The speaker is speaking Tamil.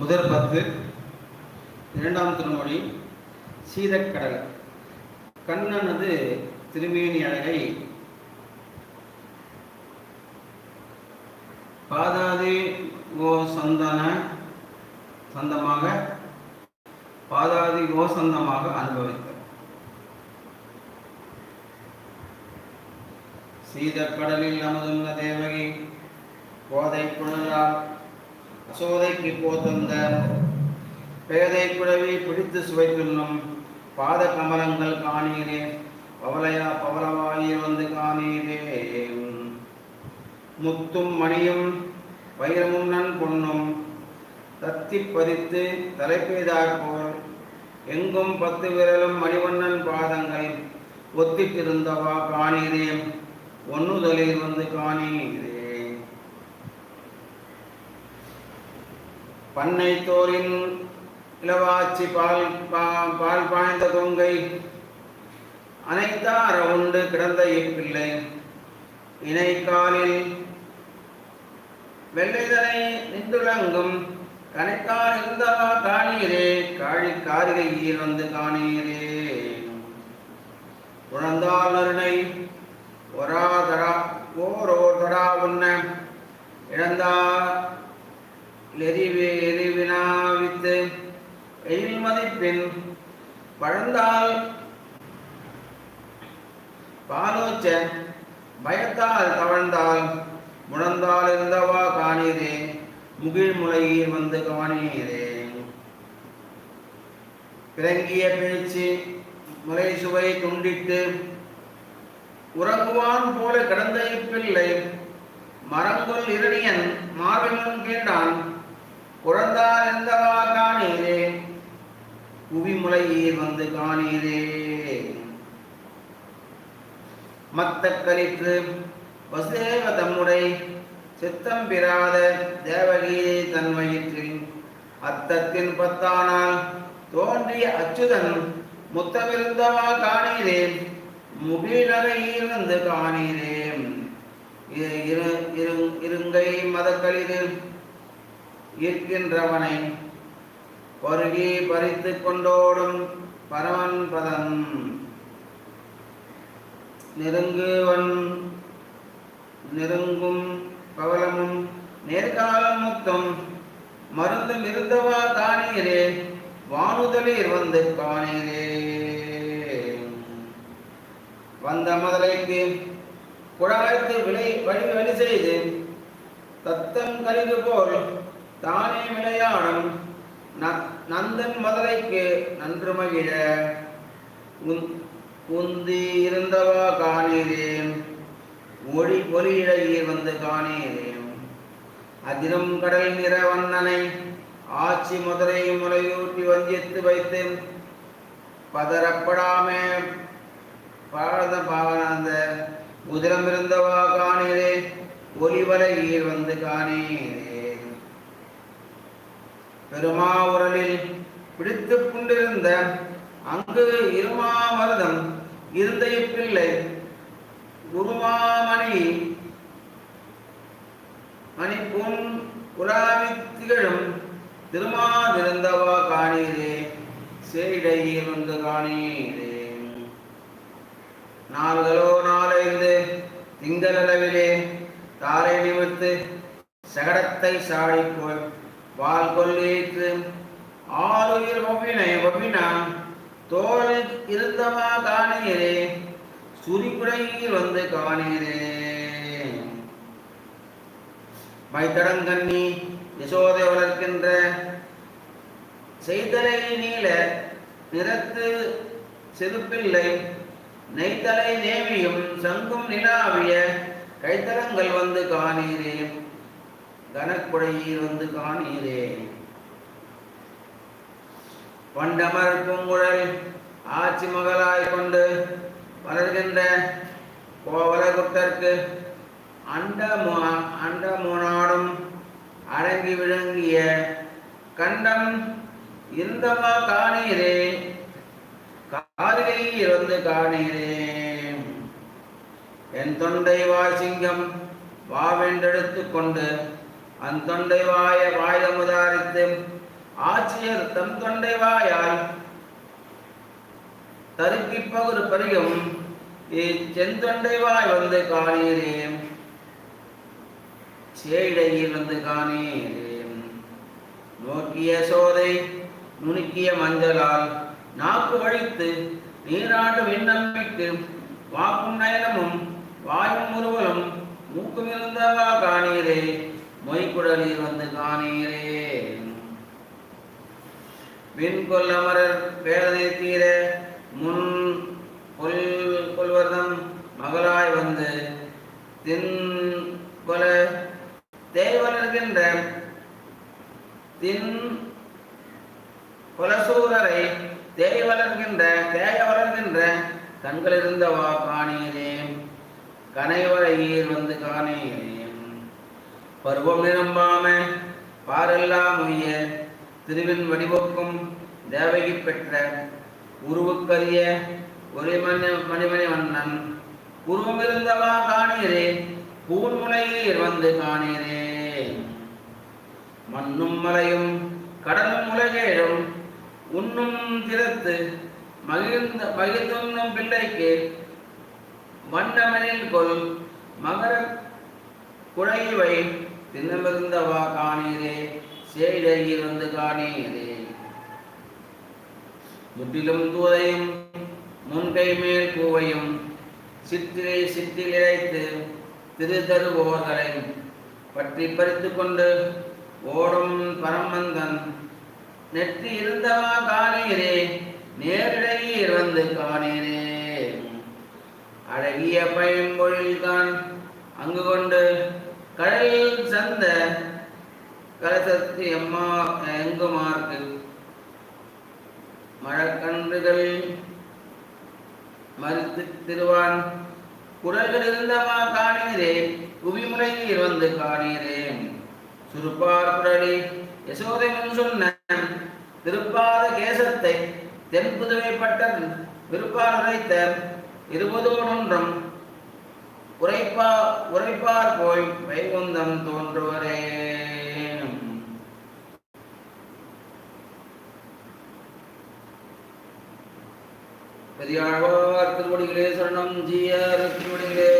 முதல் பத்து இரண்டாம் திருமொழி சீதக்கடல். கண்ணனது திருமேனி அழகை பாதாதி ஓ சந்தன சந்தமாக பாதாதி கோசந்தமாக சந்தமாக அனுபவித்தார் சீதக்கடலில் அமுதுన్న தேவகி கோதை குழலால் அசோதைக்கு போதந்த பேதை குழவி பிடித்து சுவைத்துள்ளும் பாத கமலங்கள் காணீரே பவலையா பவளவாயில் வந்து காணீரே. முத்தும் மணியும் வைரமும் நன் பொன்னும் தத்தி பதித்து தலைப்பெய்தாற்போல் எங்கும் பத்து விரலும் மணிவண்ணன் பாதங்கள் ஒத்திட்டிருந்தவா காணீரே ஒன்னுதலில் வந்து காணீரே. பண்ணை தோரின் இளவாச்சி பால் பா- பால் பாய்ந்த கொங்கை அனைத்தார உண்டு கிடந்த இப்பிள்ளை இணைக்காலில் வெள்ளைதனை நின்றுலங்கும் கனைக்கால் இருந்தவா காணீரே காழி காரிகையில் வந்து காணீரே உழந்தால் நருணை ஒராதரா ஓரோதரா உன்ன இழந்தார் லெரி பின் மதிப்பின் பழந்தால் பாலோச்ச பயத்தால் தவழ்ந்தால் முழந்தால் இருந்தவா காணீரே முகிழ் முளையில் வந்து கவனீரே பிறங்கிய பேச்சு முறை சுவை துண்டிட்டு உறங்குவான் போல கடந்த இப்பிள்ளை மரங்குல் இரணியன் மார்பிலும் கேட்டான் குழந்தால் எந்தவா காணீரே. குவிமுலையில் வந்து காணீரே. மத்த கலிற்று வசுதேவ தம்முடை சித்தம் பெறாத தேவகீதை தன் வயிற்றில் அத்தத்தின் பத்தானால் தோன்றிய அச்சுதன் முத்தமிருந்தவா காணீரேன் முகிழகையில் வந்து காணீரேன் இரு- இரு- இரு- இருங்கை மதக்களிரில் இருக்கின்றவனை பொருகி பறித்து கொண்டோடும் பரமன் பதம் நெருங்குவன் நெருங்கும் பவலமும் நேர்காலம் முத்தம். மருந்தும் இருந்தவா தானீரே வானுதலில் வந்து காணீரே வந்த முதலைக்கு குழாய்த்து விளை வழி வழி செய்து தத்தம் கலிது போல் தானே விளையாடும் நந்தன் மதுரைக்கு நன்று மகிழ உந்தி இருந்தவா காணீரேன். ஒளி ஒளியிடையே வந்து காணீரேன். அதிரும் கடல் நிற வண்ணனை ஆட்சி மதுரை முறையூட்டி வந்தியத்து வைத்து பதறப்படாமே பாரத பாவனந்த உதிரம் இருந்தவா காணீரே. ஒலிவலையில் வந்து காணீரே. பெருமாவுரலில் பிடித்து கொண்டிருந்த அங்கு இருமாமருதம் இருந்த இப்பிள்ளை உருமாமணி மணி பொன் உலாவி திகழும் திருமாதிருந்தவா காணீரே சேடையில் வந்து காணீரே. நாள்களோ நாளைந்து திங்களளவிலே தாரை நிமித்து சகடத்தை சாடி பால் வால் கொள்ளேற்று ஆளுயிர் ஒவ்வினை ஒவ்வினான். தோல் இருந்தமா காணீரே சுரிக்குடையில் வந்து காணீரே மைத்தடங்கண்ணி யசோதை வளர்க்கின்ற செய்தலை நீல நிறத்து செதுப்பில்லை. நெய்தலை நேவியும் சங்கும் நிலாவிய கைத்தலங்கள் வந்து காணீரேன் கனக்குடையில் வந்து காணீரே. பண்டமர் பூங்குழல் ஆட்சி மகளாய் கொண்டு வளர்கின்ற கோவலகுட்டர்க்கு அண்டமோ அண்டமுனாடும் அடங்கி விளங்கிய கண்டம் இந்தமா காணீரே. காரிகையில் இருந்து காணீரே. என் தொண்டை வாசிங்கம் வாவென்றெடுத்து கொண்டு அந்தொண்டைவாய வாய ஆட்சியர் தம் தொண்டைவாயாய் தருக்கிப்பகுரு பரிகம் செந்தொண்டை வந்து காணீரே சேடையில் வந்து காணீரே நோக்கிய சோதை நுணுக்கிய மஞ்சளால் நாக்கு வழித்து நீராட்டு விண்ணம்பிக்கு வாக்கும் நயனமும் வாயும் முருவலும் மூக்கும் இருந்தவா காணீரே. மொய்குடலில் வந்து காணீரே. விண்கொல் அமரர் வேதனை தீர முன் கொல் கொள்வர்தம் மகளாய் வந்து தின் கொல தேவலர்கின்ற தின் கொலசூரரை தேய் வளர்கின்ற தேய வளர்கின்ற கண்களிருந்தவா இருந்தவா காணீரே கனைவரையீர் வந்து காணீரே. பருவம் நிரம்பாம பாரெல்லாம் உய்ய திருவின் வடிவக்கும் தேவகி பெற்ற உருவுக்கரிய ஒரே மணி மணிமணி வண்ணன். உருவம் இருந்தவா காணீரே பூன்முனையில் வந்து காணீரே. மண்ணும் மலையும் கடலும் உலகேழும் உண்ணும் திறத்து மகிழ்ந்த மகிழ்ந்துண்ணும் பிள்ளைக்கு வண்ணமனில் கொள் மகர குழைவை தின்னமிருந்தவா காணீரே சேடையில் வந்து காணீரே. முற்றிலும் தூதையும் முன்கை மேல் பூவையும் சிற்றிலை சிற்றில் இழைத்து திரு பற்றி பறித்து கொண்டு ஓடும் பரமந்தன் நெற்றி இருந்தவா காணீரே நேரிடையே வந்து காணீரே. அழகிய பயன்பொழில்தான் அங்கு கொண்டு கடல் சந்த கலசத்து எம்மா எங்குமார்க்கு மழக்கன்றுகள் மறுத்து திருவான் குரல்கள் இருந்தமா காணீரேன் குவிமுறையில் வந்து காணீரேன். சுருப்பார் குரலி யசோதை முன் சொன்ன திருப்பாத கேசத்தை தென்புதுவைப்பட்ட விருப்பார் உரைத்த இருபதோடொன்றும் உரைப்பா உரைப்பார் போய் வைகுந்தம் தோன்றுவரே. பெரியாழ்வார் திருவடிகளே சரணம் ஜியர் திருவடிகளே.